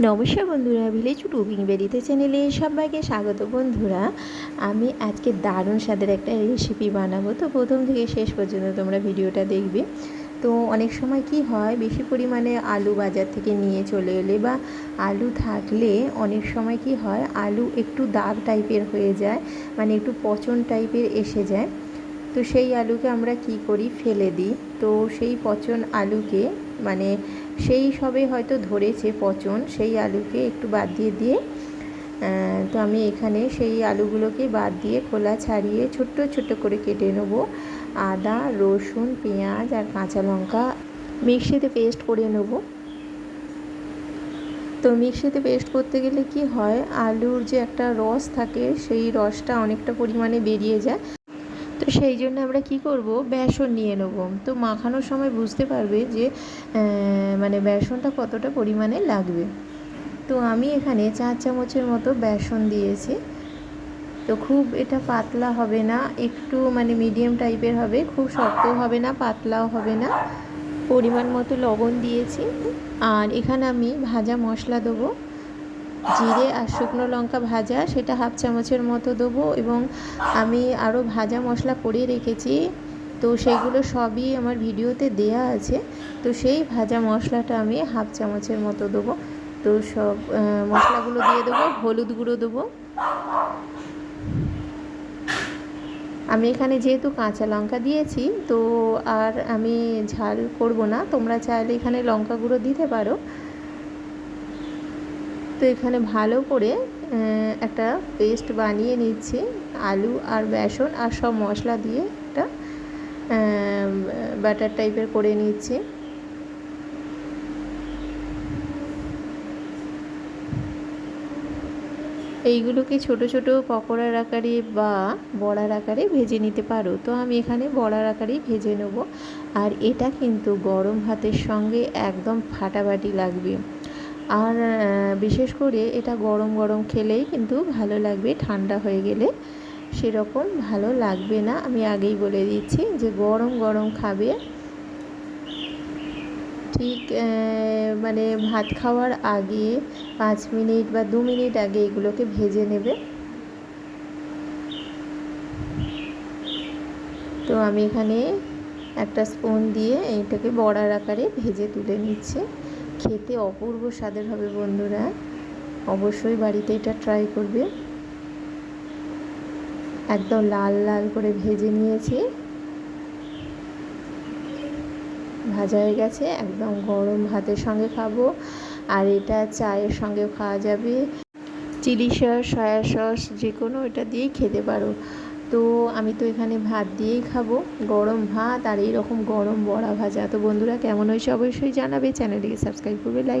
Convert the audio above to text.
নমস্কার বন্ধুরা ভিলেজ টুকিং বেরিতে চ্যানেলে সবাইকে স্বাগত বন্ধুরা। আমি আজকে দারুণ স্বাদের একটা রেসিপি বানাবো। তো প্রথম থেকে শেষ পর্যন্ত তোমরা ভিডিওটা দেখবে। তো অনেক সময় কি হয়, বেশি পরিমাণে আলু বাজার থেকে নিয়ে চলে এলে বা আলু থাকলে অনেক সময় কি হয়, আলু একটু দাগ টাইপের হয়ে যায় মানে একটু পচন টাইপের এসে যায়। তো সেই আলুকে আমরা কি করি, ফেলে দিই। তো সেই পচন আলুকে মানে সেই সবে হয়তো ধরেছে পচন, সেই আলুকে একটু বাদ দিয়ে দিয়ে তো আমি এখানে সেই আলুগুলোকে বাদ দিয়ে খোলা ছাড়িয়ে ছোট্ট ছোট্ট করে কেটে নেব। আদা, রসুন, পেঁয়াজ আর কাঁচা লঙ্কা মিক্সিতে পেস্ট করে নেব। তো মিক্সিতে পেস্ট করতে গেলে কি হয়? আলুর যে একটা রস থাকে, সেই রসটা অনেকটা পরিমাণে বেরিয়ে যায়। তো সেই জন্য আমরা কি করব? বেসন নিয়ে নেব। তো মাখানোর সময় বুঝতে পারবে যে মানে বেসনটা কতটা পরিমাণে লাগবে। তো আমি এখানে চার চামচের মতো বেসন দিয়েছি। তো খুব এটা পাতলা হবে না, একটু মানে মিডিয়াম টাইপের হবে, খুব শক্তও হবে না, পাতলাও হবে না। পরিমাণ মতো লবণ দিয়েছি। আর এখানে আমি ভাজা মশলা দেবো। জিরে আর শুকনো লঙ্কা ভাজা, সেটা হাফ চামচের মতো দেবো এবং আমি আরও ভাজা মশলা করে রেখেছি। তো সেগুলো সবই আমার ভিডিওতে দেয়া আছে। তো সেই ভাজা মশলাটা আমি হাফ চামচের মতো দেবো। তো সব মশলাগুলো দিয়ে দেবো, হলুদ গুঁড়ো দেবো। আমি এখানে যেহেতু কাঁচা লঙ্কা দিয়েছি, তো আর আমি ঝাল করব না। তোমরা চাইলে এখানে লঙ্কা গুঁড়ো দিতে পারো। তো এখানে ভালো করে একটা পেস্ট বানিয়ে নিচ্ছি, আলু আর বেসন আর সব মশলা দিয়ে একটা ব্যাটার টাইপের করে নিচ্ছি। এইগুলোকে ছোট ছোট পকোড়ার আকারে বা বড়ার আকারে ভেজে নিতে পারো। তো আমি এখানে বড়ার আকারেই ভেজে নেব। আর এটা কিন্তু গরম ভাতের সঙ্গে একদম ফাটাফাটি লাগবে। আর বিশেষ করে এটা গরম গরম খেলেই কিন্তু ভালো লাগবে, ঠান্ডা হয়ে গেলে। সেরকম ভালো লাগবে না, আমি আগেই বলে দিচ্ছি যে গরম গরম খাবে। ঠিক মানে ভাত খাওয়ার আগে পাঁচ মিনিট বা দু মিনিট আগে এগুলোকে ভেজে নেবে। তো আমি এখানে একটা স্পুন দিয়ে এইটাকে বড়ার আকারে ভেজে তুলে নিচ্ছি। খেতে অপূর্ব স্বাদের হবে, বন্ধুরা। অবশ্যই বাড়িতে এটা ট্রাই করবে। একদম লাল লাল করে ভেজে নিয়েছি। ভাজা হয়ে গেছে, একদম গরম ভাতের সঙ্গে খাব। আর এটা চায়ের সঙ্গে খাওয়া যাবে। চিলি সস, সয়া সস যে কোনো এটা দিয়েই খেতে পারো। তো আমি তো এখানে ভাত দিয়েই খাব, গরম ভাত আর এইরকম গরম বড়া ভাজা। তো বন্ধুরা, কেমন হয়েছে অবশ্যই জানাবে। চ্যানেলটিকে সাবস্ক্রাইব করবে লাইক